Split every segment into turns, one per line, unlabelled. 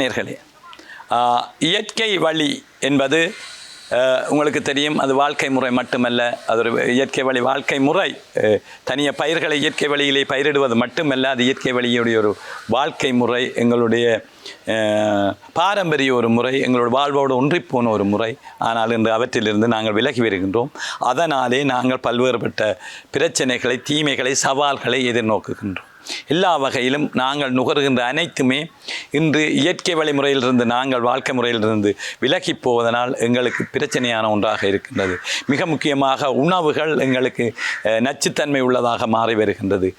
நேர்களே. இயற்கை வழி என்பது உங்களுக்கு தெரியும் அது வாழ்க்கை முறை மட்டுமல்ல அது ஒரு இயற்கை வழி வாழ்க்கை முறை தனிய பயிர்களை இயற்கை வழியிலே பயிரிடுவது மட்டுமல்ல அது இயற்கை வழியுடைய ஒரு வாழ்க்கை முறை எங்களுடைய பாரம்பரிய ஒரு முறை எங்களோட வாழ்வோடு ஒன்றிப்போன ஒரு முறை ஆனால் இன்று அவற்றிலிருந்து நாங்கள் விலகி வருகின்றோம். அதனாலே நாங்கள் பல்வேறுபட்ட பிரச்சனைகளை தீமைகளை சவால்களை எதிர்நோக்குகின்றோம். எல்லா வகையிலும் நாங்கள் நுகர்கின்ற அனைத்துமே இன்று இயற்கை வழிமுறையிலிருந்து நாங்கள் வாழ்க்கை முறையிலிருந்து விலகி போவதனால் எங்களுக்கு பிரச்சனையான ஒன்றாக இருக்கின்றது. மிக முக்கியமாக உணவுகள் எங்களுக்கு நச்சுத்தன்மை உள்ளதாக மாறி வருகின்றது.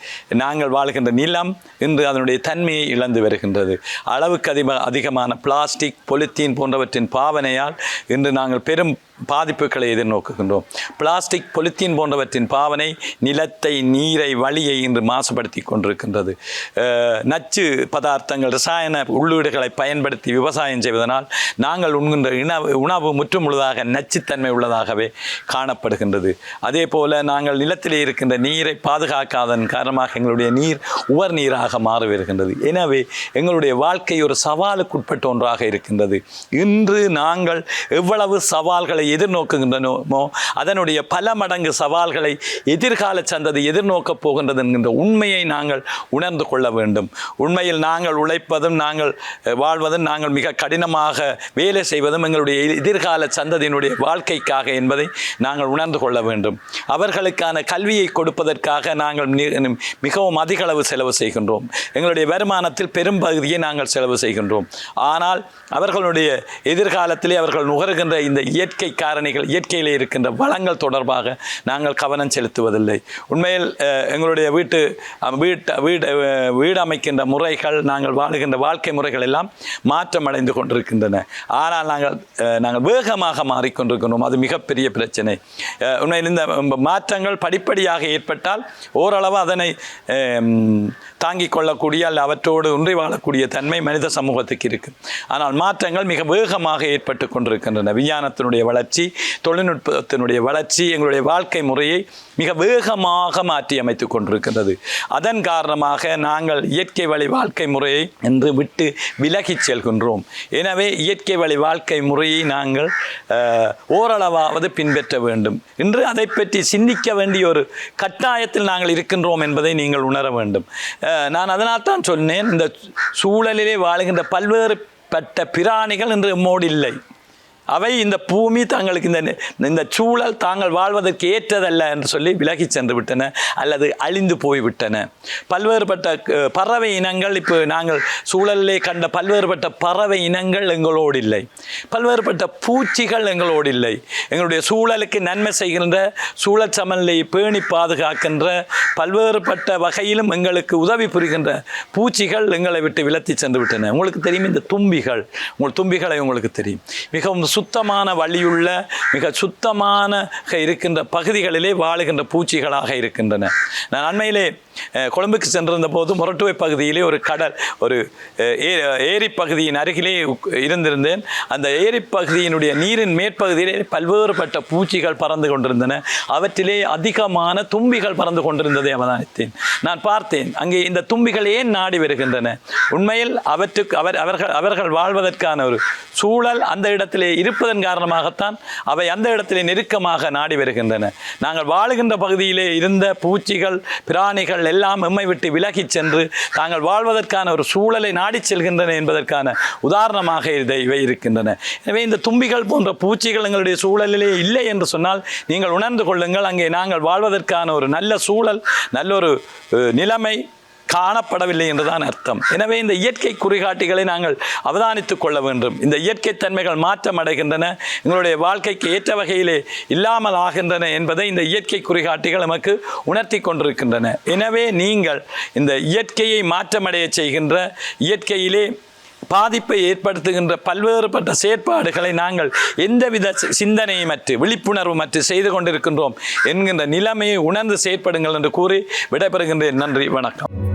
நாங்கள் வாழ்கின்ற நிலம் இன்று அதனுடைய தன்மையை இழந்து வருகின்றது. அளவுக்கு அதிக அதிகமான பிளாஸ்டிக் பொலித்தீன் போன்றவற்றின் பாவனையால் இன்று நாங்கள் பெரும் பாதிப்புகளை எதிர்நோக்குகின்றோம். பிளாஸ்டிக் பொலித்தீன் போன்றவற்றின் பாவனை நிலத்தை நீரை வழியை இன்று மாசுபடுத்தி கொண்டிருக்கின்றது. நச்சு பதார்த்தங்கள் ரசாயன உள்ளீடுகளை பயன்படுத்தி விவசாயம் செய்வதனால் நாங்கள் உண்கின்ற இனவு உணவு முற்றுமுழுதாக நச்சுத்தன்மை உள்ளதாகவே காணப்படுகின்றது. அதே போல நாங்கள் நிலத்திலே இருக்கின்ற நீரை பாதுகாக்காதன் காரணமாக எங்களுடைய நீர் உவர் நீராக மாறி வருகின்றது எனவே எங்களுடைய வாழ்க்கை ஒரு சவாலுக்குட்பட்ட ஒன்றாக இருக்கின்றது. இன்று நாங்கள் எவ்வளவு சவால்களை எதிர்நோக்குகின்றனோமோ அதனுடைய பல மடங்கு சவால்களை எதிர்கால சந்ததி எதிர்நோக்கப் போகின்றது என்கின்ற உண்மையை நாங்கள் உணர்ந்து கொள்ள வேண்டும். உண்மையில் நாங்கள் உழைப்பதும் நாங்கள் வாழ்வதும் நாங்கள் மிக கடினமாக வேலை செய்வதும் எங்களுடைய எதிர்கால சந்ததியினுடைய வாழ்க்கைக்காக என்பதை நாங்கள் உணர்ந்து கொள்ள வேண்டும். அவர்களுக்கான கல்வியை கொடுப்பதற்காக நாங்கள் மிகவும் அதிகளவு செலவு செய்கின்றோம். எங்களுடைய வருமானத்தில் பெரும் பகுதியை நாங்கள் செலவு செய்கின்றோம். ஆனால் அவர்களுடைய எதிர்காலத்திலே அவர்கள் நுகர்கின்ற இந்த இயற்கை காரணிகள் இயற்கையிலே இருக்கின்ற வளங்கள் தொடர்பாக நாங்கள் கவனம் செலுத்துவதில்லை. உண்மையில் எங்களுடைய வீட்டு வீட் வீட்டு வீடு வீடு அமைக்கின்ற முறைகள் நாங்கள் வாழுகின்ற வாழ்க்கை முறைகள் எல்லாம் மாற்றமடைந்து கொண்டிருக்கின்றன. ஆனால் நாங்கள் நாங்கள் வேகமாக மாறிக்கொண்டிருக்கின்றோம். அது மிகப்பெரிய பிரச்சனை. உண்மையில் இந்த மாற்றங்கள் படிப்படியாக ஏற்பட்டால் ஓரளவு அதனை தாங்கிக் கொள்ளக்கூடிய அல்ல அவற்றோடு ஒன்றி வாழக்கூடிய தன்மை மனித சமூகத்துக்கு இருக்கு. ஆனால் மாற்றங்கள் மிக வேகமாக ஏற்பட்டு கொண்டிருக்கின்றன. விஞ்ஞானத்தினுடைய வளர்ச்சி தொழில்நுட்பத்தினுடைய வளர்ச்சி எங்களுடைய வாழ்க்கை முறையை மிக வேகமாக மாற்றி அமைத்துக் கொண்டிருக்கின்றது. அதன் காரணமாக நாங்கள் இயற்கை வழி வாழ்க்கை முறையை என்று விட்டு விலகிச் செல்கின்றோம். எனவே இயற்கை வழி வாழ்க்கை முறையை நாங்கள் ஓரளவாவது பின்பற்ற வேண்டும். இன்று அதை பற்றி சிந்திக்க வேண்டிய ஒரு கட்டாயத்தில் நாங்கள் இருக்கின்றோம் என்பதை நீங்கள் உணர வேண்டும். நான் அதனால் தான் சொன்னேன் இந்த சூழலிலே வாழுகின்ற பல்வேறு பட்ட பிராணிகள் இன்று எம்மோடு இல்லை. அவை இந்த பூமி தங்களுக்கு இந்த இந்த சூழல் தாங்கள் வாழ்வதற்கு ஏற்றதல்ல என்று சொல்லி விலகி சென்று விட்டன அல்லது அழிந்து போய்விட்டன. பல்வேறுபட்ட பறவை இனங்கள் இப்போ நாங்கள் சூழலிலே கண்ட பல்வேறுபட்ட பறவை இனங்கள் எங்களோடு இல்லை பல்வேறுபட்ட பூச்சிகள் எங்களோடு இல்லை. எங்களுடைய சூழலுக்கு நன்மை செய்கின்ற சூழல் சமநிலையை பேணி பாதுகாக்கின்ற பல்வேறுபட்ட வகையிலும் எங்களுக்கு உதவி புரிகின்ற பூச்சிகள் எங்களை விட்டு விலத்தி சென்று விட்டன. உங்களுக்கு தெரியும் இந்த தும்பிகள். உங்கள் தும்பிகளை உங்களுக்கு தெரியும். மிகவும் சுத்தமான வழியுள்ள மிக சுத்தமான இருக்கின்ற பகுதிகளிலே வாழுகின்ற பூச்சிகளாக இருக்கின்றன. நான் அண்மையிலே கொழும்புக்கு சென்றிருந்த போது முரட்டுவை பகுதியிலே ஒரு கடல் ஒரு ஏ- ஏரி பகுதியின் அருகிலே இருந்திருந்தேன். அந்த ஏரி பகுதியினுடைய நீரின் மேற்பகுதியிலே பல்வேறுபட்ட பூச்சிகள் பறந்து கொண்டிருந்தன. அவற்றிலே அதிகமான தும்பிகள் பறந்து கொண்டிருந்ததை அவதானித்தேன். நான் பார்த்தேன் அங்கே இந்த தும்பிகள் ஏன் நாடி வருகின்றன? உண்மையில் அவற்றுக்கு அவர் அவர்கள் அவர்கள் வாழ்வதற்கான ஒரு சூழல் அந்த இடத்திலே இருப்பதன் காரணமாகத்தான் அவை அந்த இடத்திலே நெருக்கமாக நாடி வருகின்றன. நாங்கள் வாழுகின்ற பகுதியிலே இருந்த பூச்சிகள் பிராணிகள் எல்லாம் எம்மை விட்டு விலகிச் சென்று தாங்கள் வாழ்வதற்கான ஒரு சூழலை நாடி செல்கின்றன என்பதற்கான உதாரணமாக இதை இவை இருக்கின்றன. எனவே இந்த தும்பிகள் போன்ற பூச்சிகள் எங்களுடைய சூழலிலே இல்லை என்று சொன்னால் நீங்கள் உணர்ந்து கொள்ளுங்கள் அங்கே நாங்கள் வாழ்வதற்கான ஒரு நல்ல சூழல் நல்ல ஒரு நிலைமை காணப்படவில்லை என்றுதான் அர்த்தம். எனவே இந்த இயற்கை குறிகாட்டிகளை நாங்கள் அவதானித்துக் கொள்ள வேண்டும். இந்த இயற்கை தன்மைகள் மாற்றம் அடைகின்றன எங்களுடைய வாழ்க்கைக்கு ஏற்ற வகையிலே இல்லாமல் ஆகின்றன என்பதை இந்த இயற்கை குறிகாட்டிகள் நமக்கு உணர்த்தி கொண்டிருக்கின்றன. எனவே நீங்கள் இந்த இயற்கையை மாற்றமடைய செய்கின்ற இயற்கையிலே பாதிப்பை ஏற்படுத்துகின்ற பல்வேறுபட்ட செயற்பாடுகளை நாங்கள் எந்தவித சி- விழிப்புணர்வு விழிப்புணர்வுமற்று செய்து கொண்டிருக்கின்றோம் என்கின்ற நிலைமையை உணர்ந்து செயற்படுங்கள் என்று கூறி விடைபெறுகின்றேன். நன்றி வணக்கம்.